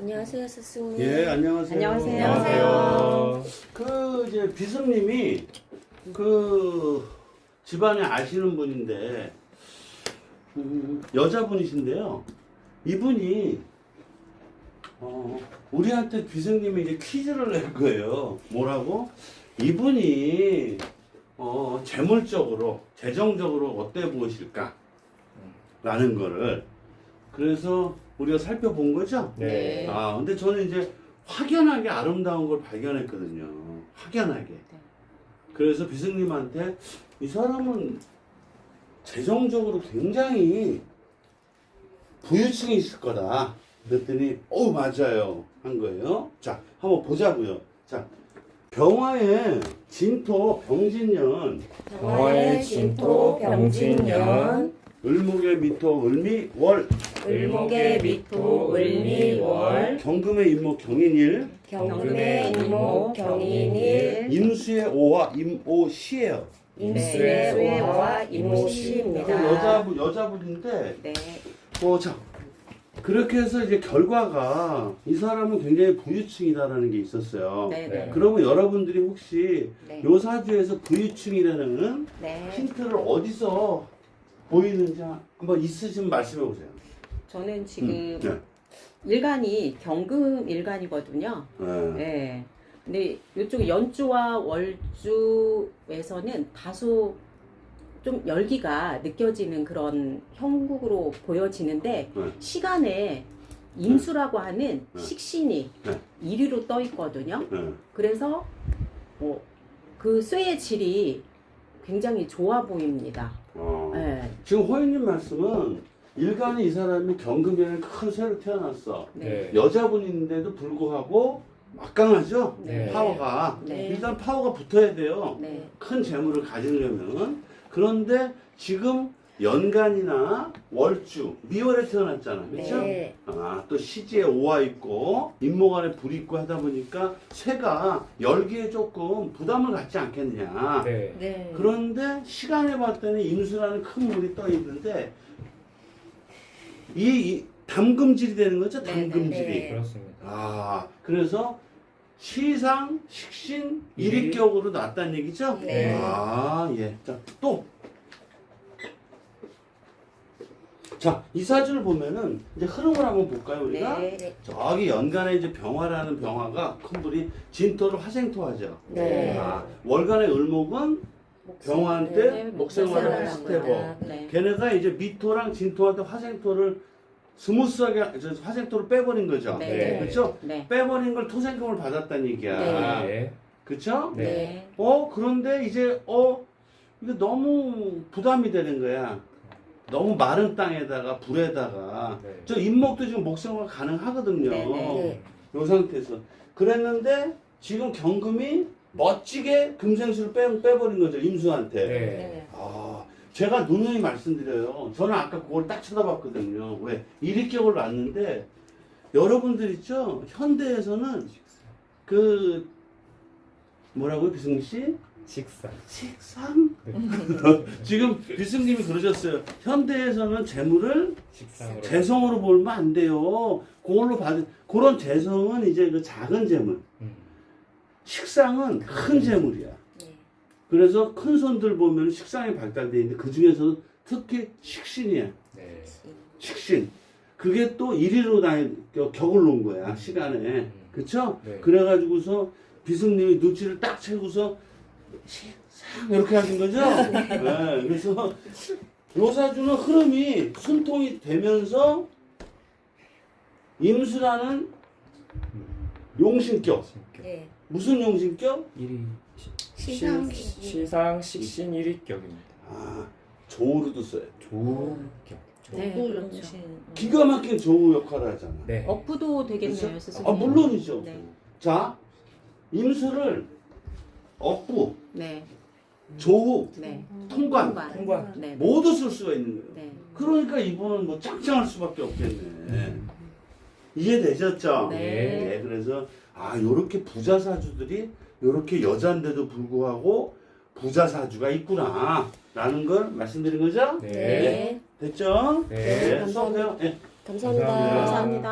안녕하세요, 스승님. 예, 안녕하세요. 안녕하세요. 안녕하세요. 그 이제 비승님이 그 집안에 아시는 분인데 음, 여자분이신데요. 이분이 어, 우리한테 비승님이 이제 퀴즈를 낼 거예요. 뭐라고? 이분이 어, 재물적으로, 재정적으로 어때 보이실까? 라는 거를 그래서 우리가 살펴본 거죠? 네. 아, 근데 저는 이제 확연하게 아름다운 걸 발견했거든요. 확연하게. 그래서 비승님한테 이 사람은 재정적으로 굉장히 부유층이 있을 거다. 그랬더니, 어, 맞아요. 한 거예요. 자, 한번 보자고요. 자, 병화의 진토 병진년, 병화의 진토 병진년, 을목의 미토 을미 월, 을목의 미토 을미월, 경금의 임목 경인일, 경금의 임목 경인일, 임수의 오와 임오시예요. 임수의 그 임오시입니다. 여자분 여자분인데 네. 어, 자 그렇게 해서 이제 결과가 이 사람은 굉장히 부유층이다라는 게 있었어요. 네. 네. 그러면 여러분들이 혹시 네. 요 사주에서 부유층이라는 네. 힌트를 어디서 보이는지 한번 있으시면 말씀해 보세요. 저는 지금 음, 네. 일간이 경금 일간이거든요. 네. 네. 근데 이쪽 연주와 월주에서는 다소 좀 열기가 느껴지는 그런 형국으로 보여지는데 네. 시간에 임수라고 하는 네. 식신이 네. 1위로 떠 있거든요. 네. 그래서 어, 그 쇠의 질이 굉장히 좋아 보입니다. 어. 네. 지금 호연님 말씀은 일간이 이 사람이 경금에는 큰 새로 태어났어. 네. 여자분인데도 불구하고 막강하죠? 네. 파워가. 네. 일단 파워가 붙어야 돼요. 네. 큰 재물을 가지려면. 그런데 지금 연간이나 월주, 미월에 태어났잖아. 그렇죠? 네. 아, 또 시지에 오화 있고, 임목 안에 불이 있고 하다 보니까 새가 열기에 조금 부담을 갖지 않겠느냐. 네. 네. 그런데 시간에 봤더니 임수라는 큰 물이 떠 있는데 이, 이 담금질이 되는 거죠 네, 네, 담금질이 네. 그렇습니다. 아 그래서 시상 식신 일일? 일익격으로 났다는 얘기죠 네. 아 예 자 또 자, 이 사주를 보면은 이제 흐름을 한번 볼까요, 우리가? 네. 저기 연간에 이제 병화라는 병화가 큰 불이 진토를 화생토하죠. 네. 아, 월간의 을목은 병화한테 네, 목생화를 목생화를. 하고요. 네. 걔네가 이제 미토랑 진토한테 화생토를 스무스하게 저 화생토를 빼버린 거죠. 네. 그렇죠? 네. 빼버린 걸 토생금을 받았다는 얘기야. 네. 그렇죠? 네. 네. 어 그런데 이제 어 이거 너무 부담이 되는 거야. 너무 마른 땅에다가 불에다가 네. 저 인목도 지금 목생화가 가능하거든요. 네, 네. 네. 요 상태에서 그랬는데 지금 경금이 멋지게 금생수를 빼, 빼버린 거죠 임수한테. 네. 네. 아, 제가 누누이 말씀드려요. 저는 아까 그걸 딱 쳐다봤거든요. 왜? 일익격을 놨는데, 여러분들 있죠? 현대에서는 그, 뭐라고요, 비승 씨? 식사. 식상? 네. 지금 비승님이 그러셨어요. 현대에서는 재물을 식상으로. 재성으로 보면 안 돼요. 그걸로 받은, 그런 재성은 이제 그 작은 재물. 음. 식상은 큰 재물이야. 네. 그래서 큰 손들 보면 식상이 발달되어 있는데 그 중에서도 특히 식신이야. 네. 식신. 그게 또 1위로 나 격을 놓은 거야, 시간에. 그쵸? 네. 그래가지고서 비승님이 눈치를 딱 채고서 식상 이렇게 하신 거죠? 네. 그래서 요사주는 흐름이 순통이 되면서 임수라는 용신격. 신격. 네. 무슨 용신격? 일이 시상. 시상 식신 일익격입니다. 아, 조우로도 써요. 조격. 네, 그렇죠. 기가 막힌 조우 역할을 하잖아. 네. 어프도 되겠네요, 그렇죠? 스승님. 아, 물론이죠. 네. 자, 임수를 업부, 네. 조우, 네. 통관, 통관. 통관. 네. 모두 쓸 수가 있는 거예요. 네. 그러니까 이분은 뭐 짱짱할 수밖에 없겠네. 이해되셨죠? 네. 네, 그래서 아 요렇게 부자 사주들이 요렇게 여잔데도 불구하고 부자 사주가 있구나 라는 걸 말씀드린 거죠? 네. 네. 됐죠? 네. 네. 감사합니다. 감사합니다. 감사합니다.